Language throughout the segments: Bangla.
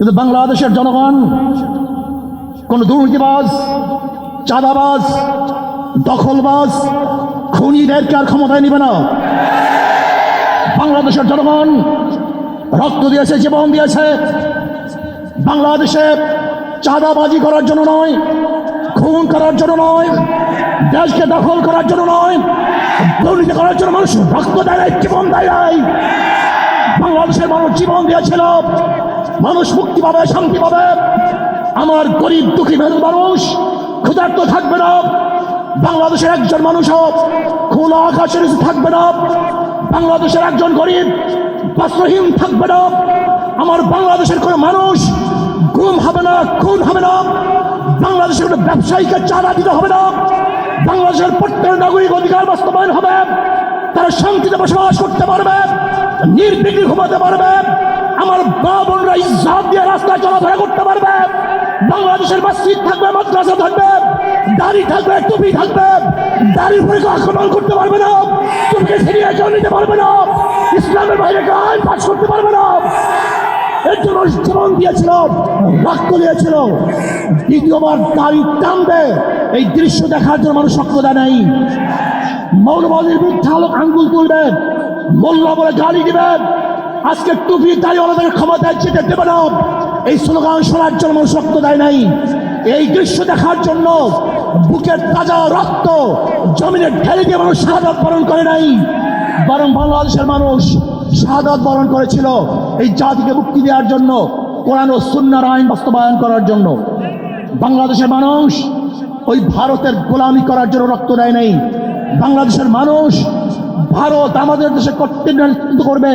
কিন্তু বাংলাদেশের জনগণ, কোন দুর্নীতিবাজ, চাঁদাবাজ, দখলবাজ খুনিদেরকে আর ক্ষমতায় নিবে না বাংলাদেশের জনগণ রক্ত দিয়েছে, জীবন দিয়েছে বাংলাদেশে চাঁদাবাজি করার জন্য নয়, খুন করার জন্য নয়, দেশকে দখল করার জন্য নয়, দুর্নীতি করার জন্য মানুষ রক্ত দেয় জীবন দেয়। বাংলাদেশের মানুষ জীবন দিয়েছিল, মানুষ পাবে শান্তি পাবে? আমার গরিব দুঃখী মানুষ, ক্ষুধার্ত থাকবে না। বাংলাদেশের একজন মানুষ খোলা আকাশের থাকবে না। বাংলাদেশের একজন গরিব, বস্ত্রহীন থাকবে না। আমার বাংলাদেশের কোনো মানুষ গুম হবে না, খুন হবে না। বাংলাদেশের কোনো ব্যবসায়ীকে চাঁদা দিতে হবে না। বাংলাদেশের প্রত্যেক নাগরিক অধিকার বাস্তবায়ন হবে। তারা শান্তিতে বসবাস করতে পারবে, নির্বিঘ্নে ঘুমাতে পারবে। আমার মা বোনরা ইজ্জত দিয়ে রাস্তায় চলাফেরা করতে পারবে। বাংলাদেশের মসজিদ থাকবে, মাদ্রাসা থাকবে, দাড়ি থাকবে, টুপি থাকবে, দাড়ির উপরে আক্রমণ করতে পারবে না টুপিকে ছিনিয়ে কেউ নিতে পারবে না, ইসলামের বাইরে কেউ আইন পাশ করতে পারবে না। এর জন্য জীবন দিয়েছিল, রক্ত দিয়েছিল। দ্বিতীয়বার দাড়ি টানবে, এই দৃশ্য দেখার জন্য মানুষ দেয় নাই। মৌলবাদীর বিরুদ্ধে আলোক আঙ্গুল তুলবেন মোল্লা বলে গালি দিবেন আজকে টুপি দাঁড়িয়ে ক্ষমতায় যেতে দেবে না এই স্লোগান শোনার জন্য মানুষ রক্ত দেয় নাই। এই দৃশ্য দেখার জন্য বুকের তাজা রক্ত জমিনে ঢেলে দিয়ে মানুষ শাহাদত বরণ করে নাই। বরং বাংলাদেশের মানুষ শাহাদত বরণ করেছিল এই জাতিকে মুক্তি দেওয়ার জন্য, কোরআন ও সুন্নার আইন বাস্তবায়ন করার জন্য। বাংলাদেশের মানুষ ওই ভারতের গোলামি করার জন্য রক্ত দেয় নাই। বাংলাদেশের মানুষ ভারত আমাদের দেশে কর্তৃত্ব করবে।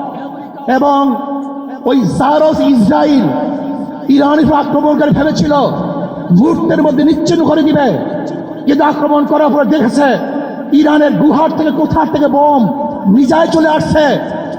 এবং ওই সারস ইসরায়েল ইরানের উপর আক্রমণ করে ফেলেছিল মুহূর্তের মধ্যে নিচ্ছিন্ন করে দিবে। কিন্তু আক্রমণ করার পরে দেখেছে, ইরানের গুহার থেকে কোথার থেকে বোম নিজায় চলে আসছে।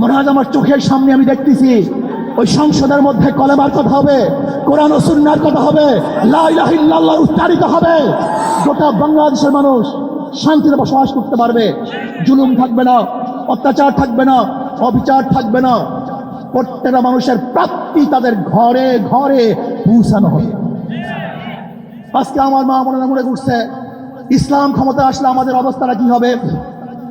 মনে হয় আমার চোখের সামনে আমি দেখতেছি, ওই সংসদের মধ্যে কলেমার কথা হবে, কোরআন ও সুন্নার কথা হবে উচ্চারিত হবে। গোটা বাংলাদেশের মানুষ শান্তিতে বসবাস করতে পারবে। জুলুম থাকবে না, অত্যাচার থাকবে না, অবিচার থাকবে না। প্রত্যেকটা মানুষের প্রাপ্তি তাদের ঘরে ঘরে পৌঁছানো হবে। আজকে আমার মা মনে মনে করছে, ইসলাম ক্ষমতা আসলে আমাদের অবস্থাটা কি হবে?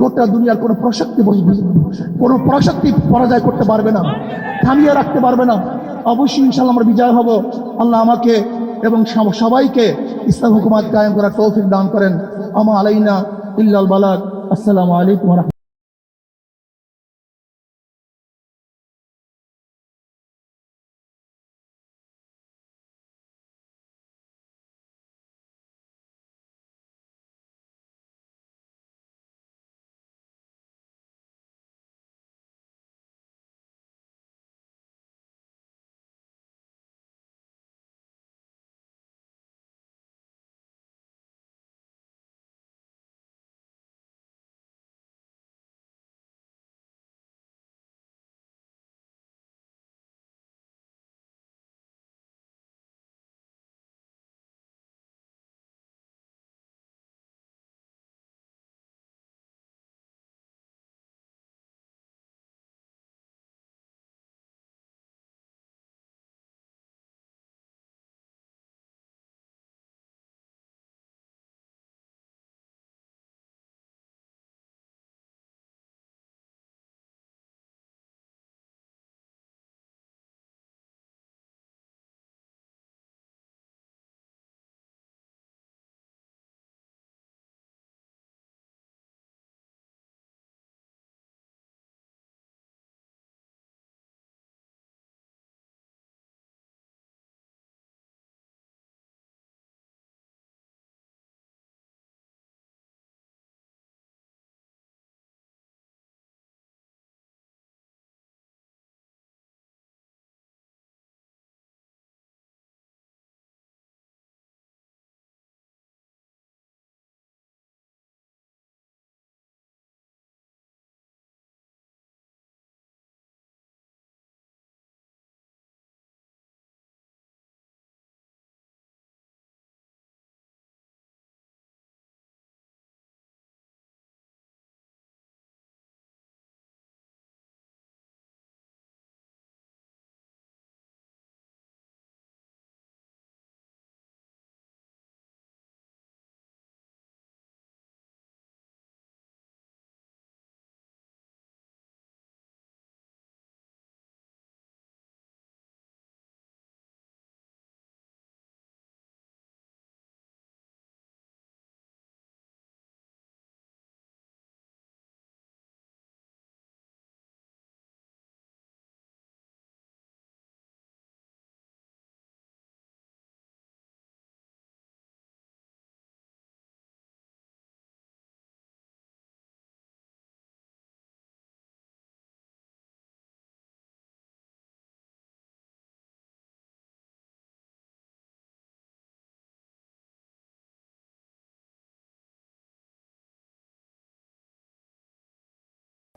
গোটা দুনিয়ার কোনো প্রশক্তি বসবে কোনো প্রশক্তি পরাজয় করতে পারবে না, থামিয়ে রাখতে পারবে না। অবশ্যই ইনশাল্লাহ আমরা বিজয় হব। আল্লাহ আমাকে এবং সবাইকে ইসলাম হুকুমাত কায়েম করার তৌফিক দান করেন। আমা আলাইনা ইল্লাল বালাক আসসালামু আলাইকুম